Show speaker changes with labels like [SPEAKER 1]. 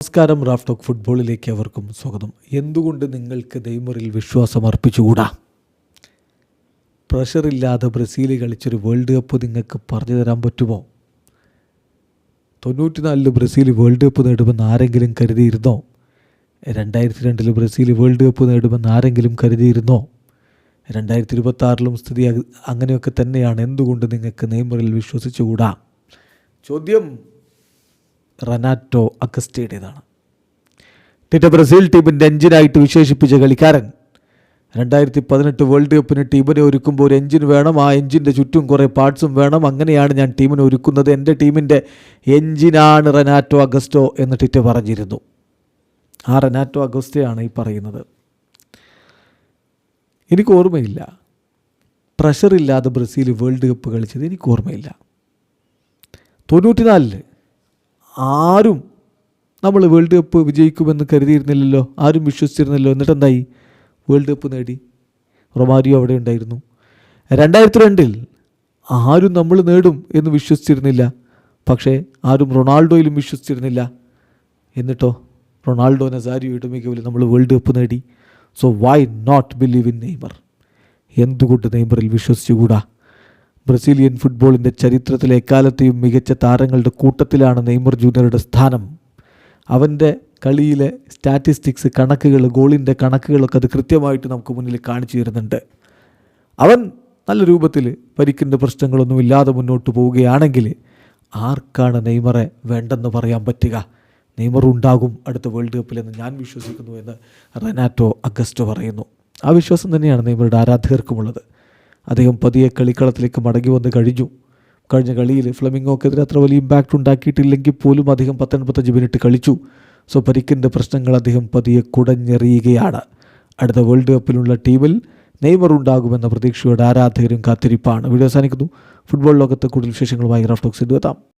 [SPEAKER 1] നമസ്കാരം Raf talk ഫുട്ബോളിലേക്ക് അവർക്കും സ്വാഗതം. എന്തുകൊണ്ട് നിങ്ങൾക്ക് നെയ്മറിൽ വിശ്വാസം അർപ്പിച്ചുകൂടാ? പ്രഷറില്ലാതെ ബ്രസീൽ കളിച്ചൊരു വേൾഡ് കപ്പ് നിങ്ങൾക്ക് പറഞ്ഞു തരാൻ പറ്റുമോ? തൊണ്ണൂറ്റിനാലിൽ ബ്രസീൽ വേൾഡ് കപ്പ് നേടുമെന്ന് ആരെങ്കിലും കരുതിയിരുന്നോ? രണ്ടായിരത്തി രണ്ടിൽ ബ്രസീൽ വേൾഡ് കപ്പ് നേടുമെന്ന് ആരെങ്കിലും കരുതിയിരുന്നോ? രണ്ടായിരത്തി ഇരുപത്തി ആറിലും സ്ഥിതി അങ്ങനെയൊക്കെ തന്നെയാണ്. എന്തുകൊണ്ട് നിങ്ങൾക്ക് നെയ്മറിൽ വിശ്വസിച്ചുകൂടാ? ചോദ്യം റനാറ്റോ അഗസ്റ്റയുടേതാണ്. ടിറ്റ ബ്രസീൽ ടീമിന്റെ എഞ്ചിനായിട്ട് വിശേഷിപ്പിച്ച കളിക്കാരൻ രണ്ടായിരത്തി പതിനെട്ട് വേൾഡ് കപ്പിന് ടീമിനെ ഒരുക്കുമ്പോൾ ഒരു എഞ്ചിൻ വേണം ആ എഞ്ചിന്റെ ചുറ്റും കുറേ പാർട്സും വേണം. അങ്ങനെയാണ് ഞാൻ ടീമിനെ ഒരുക്കുന്നത്. എന്റെ ടീമിന്റെ എഞ്ചിനാണ് റനാറ്റോ അഗസ്റ്റോ എന്ന് ടിറ്റ പറഞ്ഞിരുന്നു. ആ റനാറ്റോ അഗസ്റ്റയാണ് ഈ പറയുന്നത്. എനിക്ക് ഓർമ്മയില്ല. പ്രഷറില്ലാതെ ബ്രസീൽ വേൾഡ് കപ്പ് കളിച്ചത് എനിക്ക് ഓർമ്മയില്ല. തൊണ്ണൂറ്റിനാലിൽ ആരും നമ്മൾ വേൾഡ് കപ്പ് വിജയിക്കുമെന്ന് കരുതിയിരുന്നില്ലല്ലോ ആരും വിശ്വസിച്ചിരുന്നല്ലോ എന്നിട്ട് എന്തായി വേൾഡ് കപ്പ് നേടി. റൊമാരിയോ അവിടെ ഉണ്ടായിരുന്നു. രണ്ടായിരത്തി രണ്ടിൽ ആരും നമ്മൾ നേടും എന്ന് വിശ്വസിച്ചിരുന്നില്ല. പക്ഷേ ആരും റൊണാൾഡോയിലും വിശ്വസിച്ചിരുന്നില്ല. എന്നിട്ടോ? റൊണാൾഡോ നസാരിയോയുടെ മികവിൽ നമ്മൾ വേൾഡ് കപ്പ് നേടി. So why not believe in Neymar? എന്തുകൊണ്ട് നെയ്മറിൽ വിശ്വസിച്ചുകൂടാ? ബ്രസീലിയൻ ഫുട്ബോളിന്റെ ചരിത്രത്തിലെ എക്കാലത്തെയും മികച്ച താരങ്ങളുടെ കൂട്ടത്തിലാണ് നെയ്മർ ജൂനിയറുടെ സ്ഥാനം. അവന്റെ കളിയിലെ സ്റ്റാറ്റിസ്റ്റിക്സ് കണക്കുകൾ ഗോളിന്റെ കണക്കുകളൊക്കെ അത് കൃത്യമായിട്ട് നമുക്ക് മുന്നിൽ കാണിച്ചു തരുന്നുണ്ട്. അവൻ നല്ല രൂപത്തിൽ പരിക്കിന്റെ പ്രശ്നങ്ങളൊന്നുമില്ലാതെ മുന്നോട്ട് പോവുകയാണെങ്കിൽ ആർക്കാണ് നെയ്മറെ വേണ്ടെന്ന് പറയാൻ പറ്റുക? നെയ്മർ ഉണ്ടാകും അടുത്ത വേൾഡ് കപ്പിലെന്ന് ഞാൻ വിശ്വസിക്കുന്നു എന്ന് റെനാറ്റോ അഗസ്റ്റോ പറയുന്നു. ആ വിശ്വാസം തന്നെയാണ് നെയ്മറുടെ ആരാധകർക്കുമുള്ളത്. അദ്ദേഹം പതിയെ കളിക്കളത്തിലേക്ക് മടങ്ങി വന്ന് കഴിഞ്ഞു. കഴിഞ്ഞ കളിയിൽ ഫ്ലമിംഗോക്കെതിരെ അത്ര വലിയ ഇമ്പാക്റ്റ് ഉണ്ടാക്കിയിട്ടില്ലെങ്കിൽ പോലും അദ്ദേഹം പത്തൊൻപത്തഞ്ച് മിനിറ്റ് കളിച്ചു. സോ പരിക്കിന്റെ പ്രശ്നങ്ങൾ അദ്ദേഹം പതിയെ കുടഞ്ഞെറിയുകയാണ്. അടുത്ത വേൾഡ് കപ്പിലുള്ള ടീമിൽ നെയ്മർ ഉണ്ടാകുമെന്ന പ്രതീക്ഷയോടെ ആരാധകരും കാത്തിരിപ്പാണ്. വീഡിയോ അവസാനിക്കുന്നു. ഫുട്ബോൾ ലോകത്തെ കൂടുതൽ വിശേഷങ്ങളുമായി റാഫ്റ്റോക്സ് എത്താം